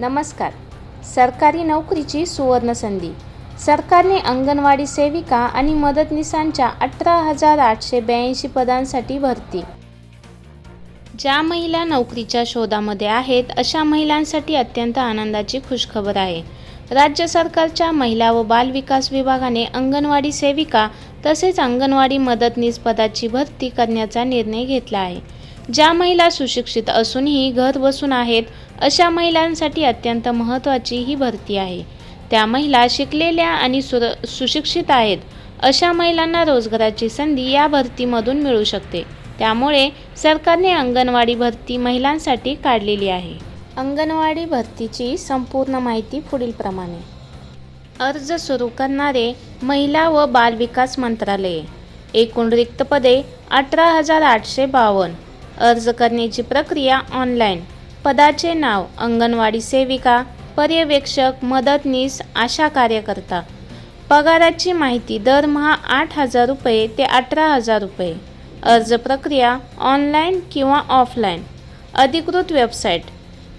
नमस्कार. सरकारी नोकरीची सुवर्ण संधी. सरकारने अंगणवाडी सेविका आणि मदतनीसांच्या अठरा हजार आठशे ब्याऐंशी पदांसाठी भरती. ज्या महिला नोकरीच्या शोधामध्ये आहेत अशा महिलांसाठी अत्यंत आनंदाची खुशखबर आहे. राज्य सरकारच्या महिला व बाल विकास विभागाने अंगणवाडी सेविका तसेच अंगणवाडी मदतनीस पदाची भरती करण्याचा निर्णय घेतला आहे. ज्या महिला सुशिक्षित असूनही घर बसून आहेत अशा महिलांसाठी अत्यंत महत्त्वाची ही भरती आहे. त्या महिला शिकलेल्या आणि सुर सुशिक्षित आहेत अशा महिलांना रोजगाराची संधी या भरतीमधून मिळू शकते. त्यामुळे सरकारने अंगणवाडी भरती महिलांसाठी काढलेली आहे. अंगणवाडी भरतीची संपूर्ण माहिती पुढीलप्रमाणे अर्ज सुरू करणारे महिला व बालविकास मंत्रालय. एकूण रिक्त पदे अठरा हजार आठशे बावन्न. अर्ज करण्याची प्रक्रिया ऑनलाईन पदाचे नाव अंगणवाडी सेविका पर्यवेक्षक मदतनीस आशा कार्यकर्ता. पगाराची माहिती दरमहा आठ हजार रुपये ते अठरा हजार रुपये. अर्ज प्रक्रिया ऑनलाईन किंवा ऑफलाईन अधिकृत website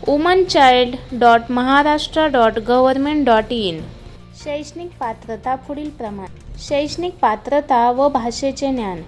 women child dot Maharashtra dot government dot in शैक्षणिक पात्रता पुढील प्रमाण. शैक्षणिक पात्रता व भाषेचे ज्ञान.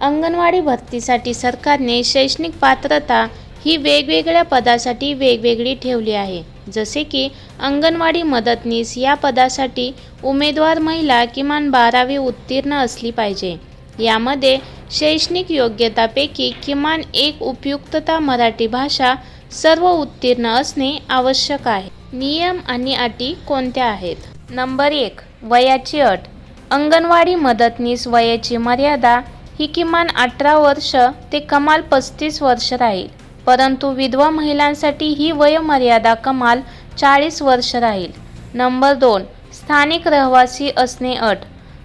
अंगणवाडी भरतीसाठी सरकारने शैक्षणिक पात्रता ही वेगवेगळ्या पदासाठी वेगवेगळी ठेवली आहे. जसे की अंगणवाडी मदतनीस या पदासाठी उमेदवार महिला किमान बारावी उत्तीर्ण असली पाहिजे. यामध्ये शैक्षणिक योग्यतापैकी किमान एक उपयुक्तता मराठी भाषा सर्व उत्तीर्ण असणे आवश्यक आहे. नियम आणि अटी कोणत्या आहेत? नंबर एक वयाची अट. अंगणवाडी मदतनीस वयाची मर्यादा ही किमान अठरा वर्ष ते कमाल पस्तीस वर्ष राहील. परंतु विधवा महिलांसाठी ही वयोमर्यादा कमाल चाळीस वर्ष राहील. नंबर दोन स्थानिक रहिवासी असणे अट.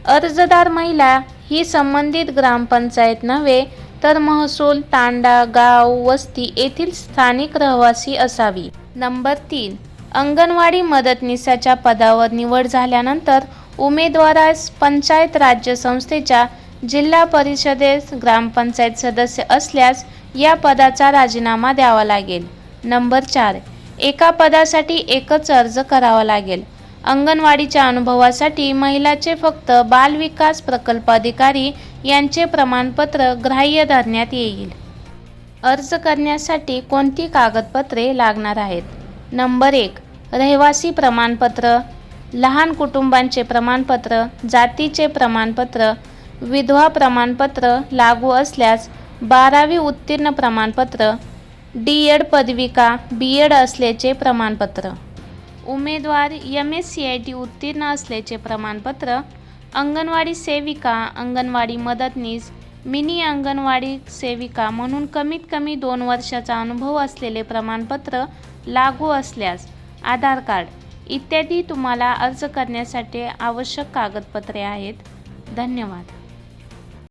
अर्जदार महिला ही संबंधित ग्रामपंचायत नव्हे तर महसूल तांडा गाव वस्ती येथील स्थानिक रहिवासी असावी. नंबर तीन अंगणवाडी मदतनीसाच्या पदावर निवड झाल्यानंतर उमेदवारास पंचायत राज्य संस्थेच्या जिल्हा परिषदेस ग्रामपंचायत सदस्य असल्यास या पदाचा राजीनामा द्यावा लागेल. नंबर चार. एका पदासाठी एकच अर्ज करावा लागेल. अंगणवाडीच्या अनुभवासाठी महिलाचे फक्त बालविकास प्रकल्प अधिकारी यांचे प्रमाणपत्र ग्राह्य धरण्यात येईल. अर्ज करण्यासाठी कोणती कागदपत्रे लागणार आहेत? नंबर एक. रहिवासी प्रमाणपत्र लहान कुटुंबांचे प्रमाणपत्र जातीचे प्रमाणपत्र विधवा प्रमाणपत्र लागू असल्यास बारावी उत्तीर्ण प्रमाणपत्र डी एड पदविका बी एड असल्याचे प्रमाणपत्र. उमेदवार M S C I T उत्तीर्ण असल्याचे प्रमाणपत्र अंगणवाडी सेविका अंगणवाडी मदतनीस मिनी अंगणवाडी सेविका म्हणून कमीत कमी दोन वर्षाचा अनुभव असलेले प्रमाणपत्र लागू असल्यास आधार कार्ड इत्यादी तुम्हाला अर्ज करण्यासाठी आवश्यक कागदपत्रे आहेत. धन्यवाद.